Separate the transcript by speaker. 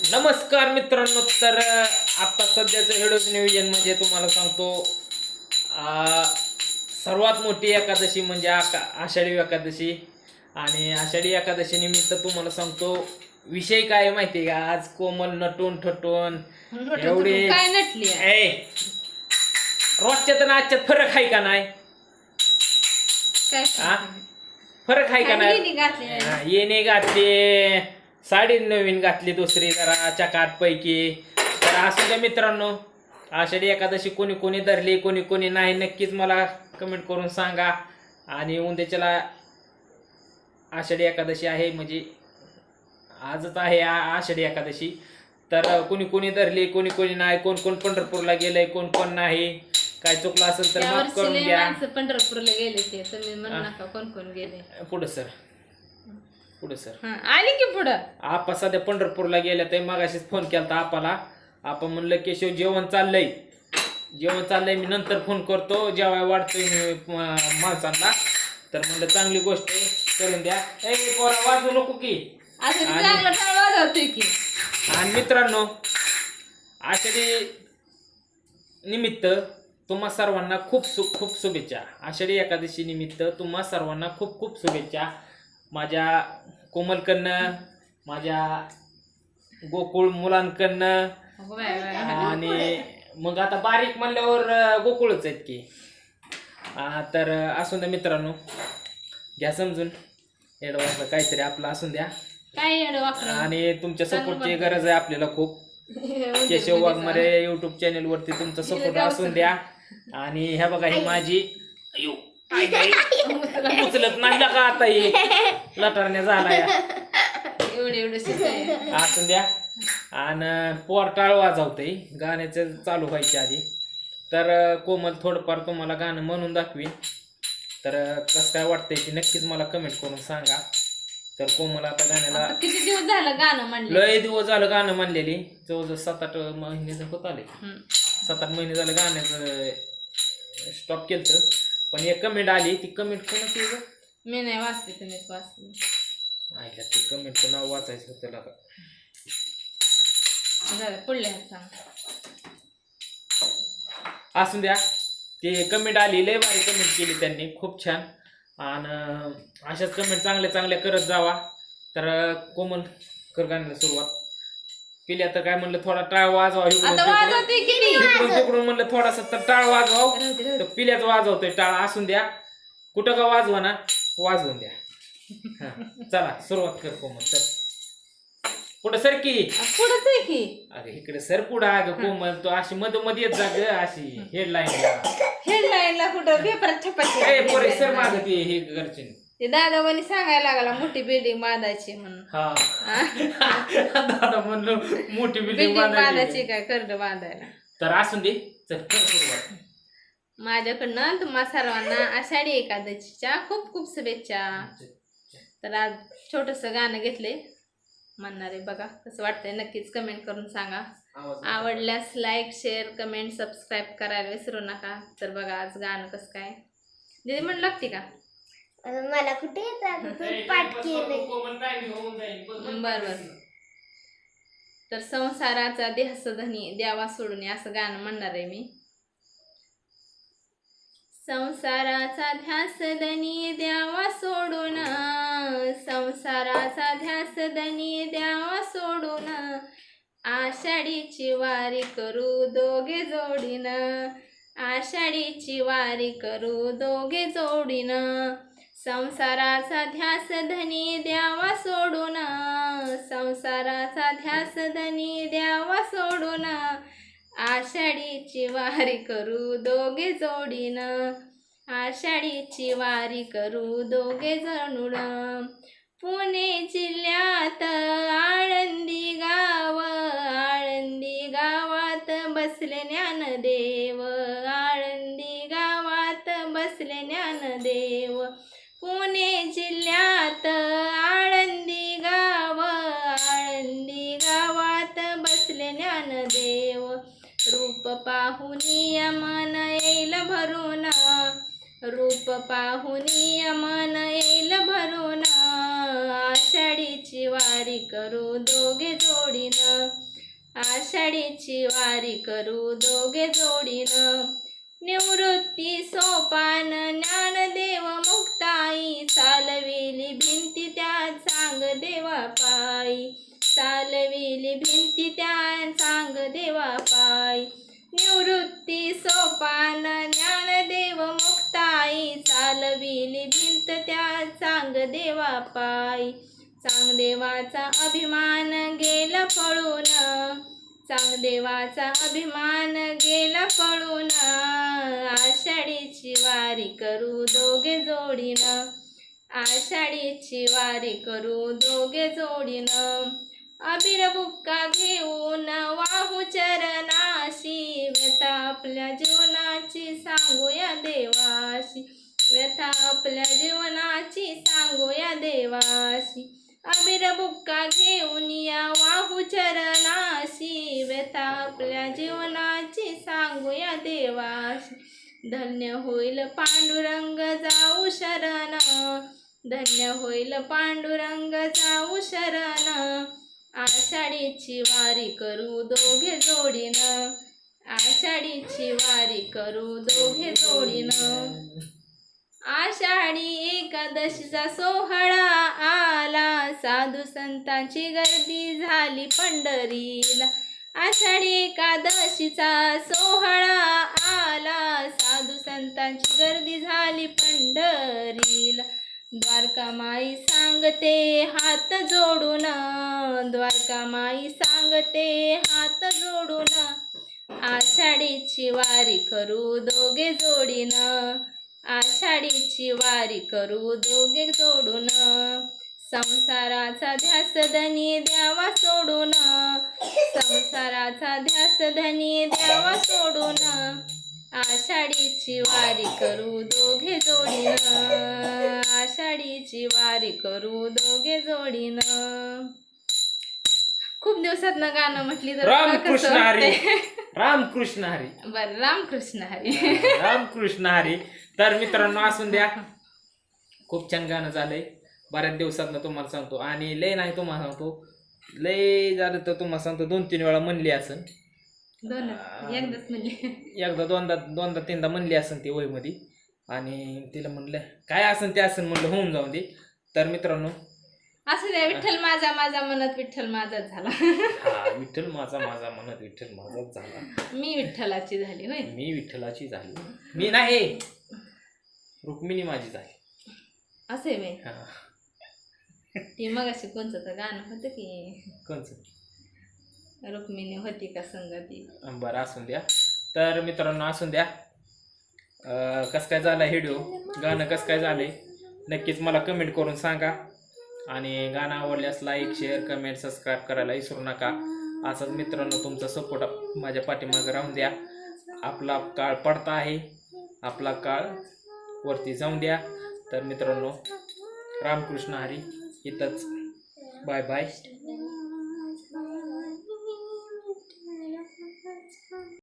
Speaker 1: नमस्कार मित्रांनो तर आता सध्याचं हेडोज नियोजन म्हणजे तुम्हाला सांगतो सर्वात मोठी एकादशी म्हणजे आका आषाढी एकादशी. आणि आषाढी एकादशी निमित्त तुम्हाला सांगतो विषय काय माहिती का? आज कोमल नटून ठटून एवढी
Speaker 2: काय नटली आहे?
Speaker 1: रोजच्यात आणि आजच्यात फरक आहे का नाही? हा? फरक आहे का नाही? येणे घातली. साडी नवीन घातली दुसरी जरा चकाट पैकी तर असू द्या मित्रांनो आषाढी एकादशी कोणी कोणी धरली कोणी कोणी नाही नक्कीच मला कमेंट करून सांगा. आणि उद्याच्याला आषाढी एकादशी आहे म्हणजे आजच आहे आषाढी एकादशी. तर कोणी कोणी धरली कोणी कोणी नाही कोण कोण पंढरपूरला गेलंय कोण कोण नाही काय चुकलं असेल तर माफ करून घ्या.
Speaker 2: पंढरपूरला गेले ते तुम्ही म्हणू. नका कोण कोण गेले.
Speaker 1: पुढं सर. पुढं सर.
Speaker 2: हा, आली की पुढं?
Speaker 1: आपा सध्या पंढरपूरला गेल्या ते मगाशीच फोन केला आपाला. आपण म्हणलं केशव जेवण चाललंय. जेवण चाललंय मी नंतर फोन करतो. जेव्हा वाढतोय मी म- माणसांना. तर म्हणलं चांगली गोष्ट आहे करून द्या. ए पोरा वाजू नको की.
Speaker 2: असं
Speaker 1: आणि-
Speaker 2: चांगलं टाळ वाजवतोय की.
Speaker 1: आणि मित्रांनो आषाढी निमित्त तुम्हा सर्वांना खूप सु खूप शुभेच्छा. आषाढी एकादशी निमित्त तुम्हा सर्वांना खूप खूप शुभेच्छा. माझ्या कोमलकडनं माझ्या गोकुळ मुलांकडनं. आणि मग आता बारीक म्हणल्यावर गोकुळच आहेत की. आ, तर असून द्या मित्रांनो. घ्या समजून. एडवान्सला काहीतरी आपलं असून द्या.
Speaker 2: काय
Speaker 1: आणि तुमच्या सपोर्टची. गरज आहे आपल्याला खूप. केशव वाघमारे युट्यूब चॅनल वरती तुमचा सपोर्ट असून द्या. आणि ह्या बघा ही माझी उचलत नाही का आता ही? लटारण्या झाला या
Speaker 2: एवढं एवढं
Speaker 1: असून द्या. आणि पोरटाळ वाजवते गाण्याचं चालू व्हायच्या आधी. तर कोमल थोडंफार तुम्हाला गाणं म्हणून दाखवीन. तर कसं काय वाटतंय ते नक्कीच मला कमेंट करून सांगा. तर कोमल आता गाण्याला
Speaker 2: किती दिवस झालं गाणं म्हणलं
Speaker 1: लय दिवस झालं गाणं म्हणलेली. जवळजवळ सात आठ महिने होत आले. सात आठ महिने झालं गाण्याचं स्टॉप केलं पण एक कमेंट आली ती कमेंट कोणाची आहे गं?
Speaker 2: मी नाही वाचते तुम्हीच वाचते
Speaker 1: ऐका ते कमेंटचं नाव वाचायचं होतं त्याला
Speaker 2: झालं पुढल्या ह्यात सांग.
Speaker 1: असून द्या ते कमेंट आली लय भारी कमेंट केली त्यांनी खूप छान. आणि अशाच कमेंट चांगल्या चांगल्या करत जावा. तर कोमल कर गाण्याला सुरुवात. केली आता काय म्हणलं थोडा टाळ वाजवा इकडून
Speaker 2: आता
Speaker 1: तिकडून.
Speaker 2: वाजवते किती
Speaker 1: इकडून तिकडून म्हणलं थोडासा तर टाळ वाजवा
Speaker 2: राहू दे, राहू
Speaker 1: तर
Speaker 2: दे.
Speaker 1: पिल्याच वाजवतोय टाळ असून द्या. कुठं का वाजवा ना वाजवून द्या. हा, चला सुरुवात कर कोमल चल. पुढं सर की.
Speaker 2: पुढंच आहे की.
Speaker 1: अगं इकडे सर पुढं अगं कोमल तो अशी मधोमध येत जा ग अशी हेडलाईन
Speaker 2: हेडलाईनला कुठं? पेपरात
Speaker 1: ए पोरे सर
Speaker 2: छपायची
Speaker 1: माग ते हे घरचे.
Speaker 2: ते दादा म्हणे सांगायला लागला मोठी बिल्डिंग बांधायची म्हणून.
Speaker 1: हा? दादा म्हणलो मोठी बिल्डिंग
Speaker 2: बिल्डिंग बांधायची. काय कर्ज बांधायला.
Speaker 1: तर असून दे चल कर सुरुवात.
Speaker 2: माझ्याकडनं तुम्हा सर्वांना आषाढी एकादशीच्या खूप खूप शुभेच्छा. तर आज छोटस गाणं घेतले म्हणणार आहे बघा कसं वाटतंय नक्कीच कमेंट करून सांगा.
Speaker 1: आवाज
Speaker 2: आवडल्यास लाईक शेअर कमेंट सबस्क्राईब करायला विसरू नका. तर बघा आज गाणं कसं काय. दीदी म्हणू लागते का?
Speaker 3: मला कुठे येतात? पाठ.
Speaker 2: बर बर. तर संसाराचा ध्यासधनी द्यावा सोडून असं गाणं म्हणणार आहे मी. संसाराचा ध्यासधनी द्यावा सोडून संसाराचा ध्यासधनी द्यावा सोडून आषाढीची वारी करू दोघे जोडीन आषाढीची वारी करू दोघे जोडीन. संसाराचा ध्यास धनी द्यावा सोडून. संसाराचा ध्यास धनी द्यावा सोडून. आषाढीची वारी करू दोघे जोडीन. आषाढीची वारी करू दोघे जणून. पुणे जिल्ह्यात आळंदी गाव आळंदी गावात बसले ज्ञानदेव आळंदी गावात बसले ज्ञानदेव पुणे जिल्ह्यात आळंदी गाव आळंदी गावात बसले ज्ञानदेव. रूप पाहुनी मन येईल भरून. रूप पाहुनी मन येईल भरून. आषाढीची वारी करू दोघे जोडीन जोडीनं. आषाढीची वारी करू दोघे जोडीनं. निवृत्ती सोपान ज्ञानदेव मुक्ताई. चालविली भिंती त्या सांग देवा पायी चालविली भिंती त्या सांग देवा पायी निवृत्ती सोपान ज्ञानदेव मुक्ताई. चालविली भिंत त्या सांग देवा पायी चांगदेवाचा अभिमान गेला पळून. चांगदेवाचा अभिमान गेला पळून. आषाढीची वारी करू दोघे जोडीनं. आषाढीची वारी करू दोघे जोडीनं. अबिर बुक्का घेऊन वाहू चरणाशी. व्यथा आपल्या जीवनाची सांगूया देवाशी. व्यथा आपल्या जीवनाची सांगूया देवाशी. अबिर बुक्का घेऊन या वाहू चरणाशी. व्यथा आपल्या जीवनाची सांगूया देवास. धन्य होईल पांडुरंग जाऊ शरण. धन्य होईल पांडुरंग जाऊ शरण. आषाढीची वारी करू दोघे जोडीनं. आषाढीची वारी करू दोघे जोडीनं. आषाढी एकादशीचा सोहळा आला. साधू संतांची गर्दी झाली पंढरीला. आषाढी एकादशीचा सोहळा आला. साधू संतांची गर्दी झाली पंढरीला. द्वारकामाई सांगते हात जोडून. द्वारकामाई सांगते हात जोडून. आषाढीची वारी करू दोघे जोडीनं. आषाढीची वारी करू दोघे जोडून. संसाराचा ध्यास धनी द्यावा सोडून. संसाराचा ध्यास धनी द्यावा सोडून. आषाढीची वारी करू दोघे जोडीनं. आषाढीची वारी करू दोघे जोडीनं. खूप दिवसात गाणं म्हटली तर
Speaker 1: रामकृष्ण हरी? रामकृष्ण हरी.
Speaker 2: बरं रामकृष्ण हरी.
Speaker 1: रामकृष्ण हरी. तर मित्रांनो असून द्या. खूप छान गाणं झालंय. बऱ्याच दिवसात तुम्हाला सांगतो. आणि लय नाही तुम्हाला सांगतो. लय झालं तर तुम्हाला सांगतो दोन तीन वेळा म्हणली असन.
Speaker 2: दोन एकदाच म्हणले.
Speaker 1: एकदा दोनदा दोनदा तीनदा म्हणली असन ती वयमध्ये आणि तिला म्हणलं काय असन ते असन? म्हणलं होऊन जाऊन दे. तर मित्रांनो
Speaker 2: असं द्या विठ्ठल माझा माझा म्हणत विठ्ठल माझाच झाला.
Speaker 1: हा विठ्ठल माझा माझा म्हणत विठ्ठल माझाच झाला.
Speaker 2: मी विठ्ठलाची झाली होय.
Speaker 1: मी विठ्ठलाची झाली. मी नाही. रुक्मिणी माझी झाली.
Speaker 2: असे बाई.
Speaker 1: हा.
Speaker 2: ती मग अशी कोणतं तर गाणं होतं की?
Speaker 1: कोणचं?
Speaker 2: रुक्मिणी होती का संगती
Speaker 1: बरं असून द्या. तर मित्रांनो असून द्या. अं, कसं काय झालं व्हिडिओ गाणं कसं काय झालंय? नक्कीच मला कमेंट करून सांगा. आणि गाणं आवडल्यास लाईक शेअर कमेंट सबस्क्राईब करायला विसरू नका. असंच मित्रांनो तुमचा सपोर्ट माझ्या पाठीमागं राहून द्या. आपला काळ पडता आहे. आपला काळ वरती जाऊन द्या. तर मित्रांनो रामकृष्ण हरी. इथंच बाय बाय